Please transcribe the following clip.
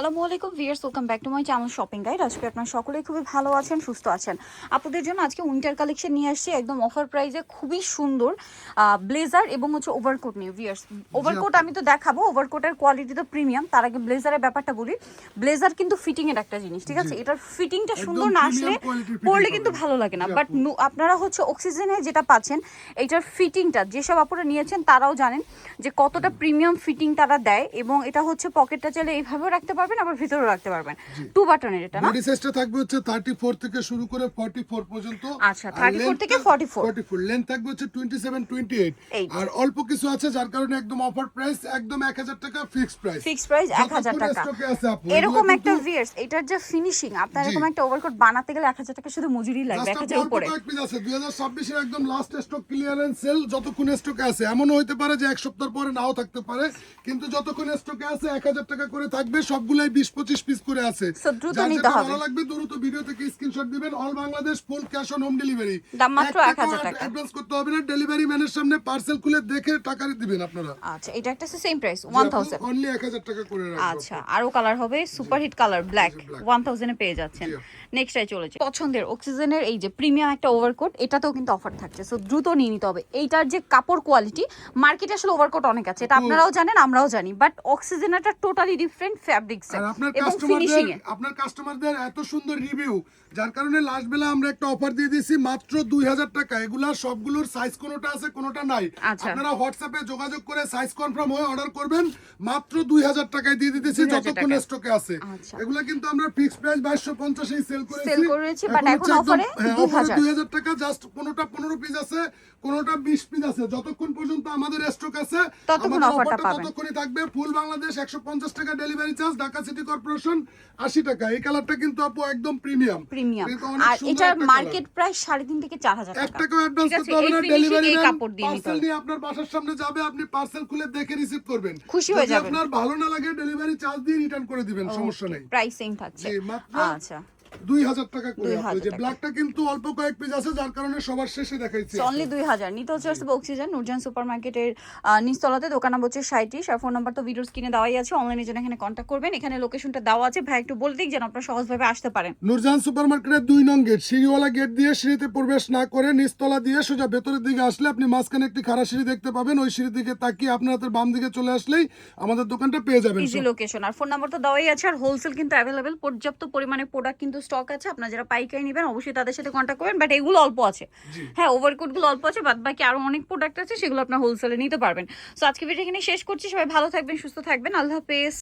আসসালামু আলাইকুম viewers welcome back to my channel shopping guide. আজকে আপনারা সকলেই খুবই ভালো আছেন সুস্থ আছেন। আপনাদের জন্য আজকে উইন্টার কালেকশন নিয়ে আসছি একদম অফার প্রাইসে খুবই সুন্দর ব্লেজার এবং হচ্ছে ওভারকোট নিয়ে ভিয়ার্স ওভারকোট আমি তো দেখাবো ওভারকোটের কোয়ালিটি তো প্রিমিয়াম তার আগে ব্লেজারের ব্যাপারটা বলি। ব্লেজার কিন্তু ফিটিং এর একটা জিনিস ঠিক আছে? এটার ফিটিংটা সুন্দর না আসলে পরলে কিন্তু ভালো লাগে না। বাট আপু। আপনারা হচ্ছে অক্সিজেনে যেটা পাচ্ছেন এইটার ফিটিংটা যেসব আপুরা নিয়েছেন তারাও জানেন যে কতটা প্রিমিয়াম ফিটিং তারা দেয় এবং এটা হচ্ছে পকেটটা চাইলে এইভাবেও রাখতে পারবেন। আবার ভিতরেও রাখতে পারবেন। টু বাটনের এটা না? বডি সাইজটা থাকবে হচ্ছে 34 থেকে শুরু করে 44 পর্যন্ত। আচ্ছা, 34 থেকে 44 44 লেন্থ থাকবে হচ্ছে 27 28 আর অল্প কিছু আছে যার কারণে একদম অফার প্রাইস একদম 1000 টাকা ফিক্স প্রাইস ফিক্স প্রাইস এক হাজার যতক্ষণ টাকা। এরকম একটা ভিয়ার্স এটার যে ফিনিশিং আপনার এরকম একটা ওভারকোট বানাতে গেলে এক হাজার টাকা শুধু মজুরি লাগবে এক Just হাজার অল্প উপরে। আছে 2026 এর একদম লাস্ট স্টক ক্লিয়ারেন্স সেল যতক্ষণ স্টকে আছে। এমনও হতে পারে যে এক সপ্তাহ পরে নাও থাকতে পারে কিন্তু যতক্ষণ স্টকে আছে 1000 টাকা করে থাকবে সবগুলাই 20 25 পিস করে আছে। দ্রুত। ভালো লাগবে ভিডিও থেকে স্ক্রিনশট দিবেন। All Bangladesh full cash on home delivery দাম মাত্র 1000 টাকা। অ্যাডভান্স করতে হবে না ডেলিভারি ম্যানের সামনে পার্সেল খুলে দেখে টাকা দিবেন আপনারা। আচ্ছা এটা একটা same price one thousand only 1000 টাকা করে আচ্ছা আরও কালার হবে super hit colour black one থাউজেন্ডে পেয়ে যাচ্ছেন। নেক্সট চলেছে পছন্দের অক্সিজেনের এই যে প্রিমিয়াম একটা ওভারকোট এটাতেও কিন্তু অফার থাকছে। সো দ্রুত নিয়ে নিতে হবে। এইটার যে কাপড় কোয়ালিটি মার্কেটে আসলে ওভারকোট অনেক আছে। এটা আপনারাও জানেন আমরাও জানি। বাট অক্সিজেন একটা টোটালি ডিফারেন্ট আর আপনার কাস্টমারদের আপনার কাস্টমারদের এত সুন্দর রিভিউ যার কারণে লাস্ট বেলা আমরা একটা অফার দিয়ে দিয়েছি মাত্র দুই হাজার টাকা। এগুলা সবগুলোর সাইজ কোনোটা আছে কোনোটা নাই। আচ্ছা। আপনারা হোয়াটসঅ্যাপে যোগাযোগ করে সাইজ কনফার্ম হয়ে অর্ডার করবেন মাত্র দুই হাজার টাকায় দিয়ে দিতেছি যতক্ষণ স্টকে আছে। আচ্ছা। এগুলা কিন্তু আমরা ফিক্স প্রাইস সেল করেছি। এখন 2000 টাকা জাস্ট কোনোটা পিস আছে কোনোটা বিশ পিস আছে। যতক্ষণ পর্যন্ত আমাদের স্টক আছে ততক্ষণ পাবেন। ততক্ষণই থাকবে। ফুল বাংলাদেশ একশো পঞ্চাশ টাকা delivery charge Dhaka city corporation আশি টাকা। এই কালারটা কিন্তু আপু একদম প্রিমিয়াম। প্রিমিয়াম। আর এটার মার্কেট প্রাইস সাড়ে তিন থেকে চার হাজার এক টাকা। অ্যাডভান্স করতে হবে না ডেলিভারি এই কাপড় দিয়ে পার্সেল। নিয়ে আপনার বাসার সামনে যাবে আপনি পার্সেল খুলে দেখে রিসিভ করবেন। খুশি হয়ে যাবেন। আপনার ভালো না লাগে ডেলিভারি চার্জ দিয়ে রিটার্ন করে দিবেন সমস্যা নেই। প্রাইস সেম থাকছে। আচ্ছা। দুই হাজার টাকা করে 2000 যে ব্ল্যাকটা কিন্তু অল্প কয়েক পিস আছে যার কারণে সবার শেষে দেখাইছি অনলি দুই হাজার। নিতে হচ্ছে অক্সিজেন নুরজান সুপার মার্কেটের নিচতলাতে দোকান নাম্বার হচ্ছে সাঁত্রিশ আর ফোন নাম্বার তো ভিডিওর স্ক্রিনে দেওয়াই আছে। অনলাইনে জন্য এখানে কন্ট্যাক্ট করবেন। এখানে লোকেশনটা দেওয়া আছে। ভাই একটু বলে দিক যেন আপনারা সহজভাবে আসতে পারেন। নুরজাহান সুপার মার্কেটের দুই নং গেট। সিঁড়িওয়ালা গেট দিয়ে সিঁড়িতে প্রবেশ না করে নিচতলা দিয়ে সোজা ভেতরের দিকে আসলে আপনি মাঝখানে একটি খাড়া সিঁড়ি দেখতে পাবেন। ওই সিঁড়ির দিকে তাকিয়ে আপনার হাতের বাম দিকে চলে আসলেই আমাদের দোকানটা পেয়ে যাবেন ইজি লোকেশন আর ফোন নাম্বার তো দেওয়াই আছে। আর হোলসেল কিন্তু অ্যাভেলেবেল পর্যাপ্ত পরিমাণে প্রোডাক্ট কিন্তু স্টক আছে আপনারা যারা পাইকারি নেবেন অবশ্যই তাদের সাথে কন্ট্যাক্ট করবেন বাট এগুলো অল্প আছে। হ্যাঁ ওভারকোটগুলো অল্প আছে বাদ বাকি আরও অনেক প্রোডাক্ট আছে সেগুলো আপনার হোলসেলে নিতে পারবেন। সো আজকে ভিডিও এখানে শেষ করছি সবাই ভালো থাকবেন সুস্থ থাকবেন আল্লাহ হাফেজ।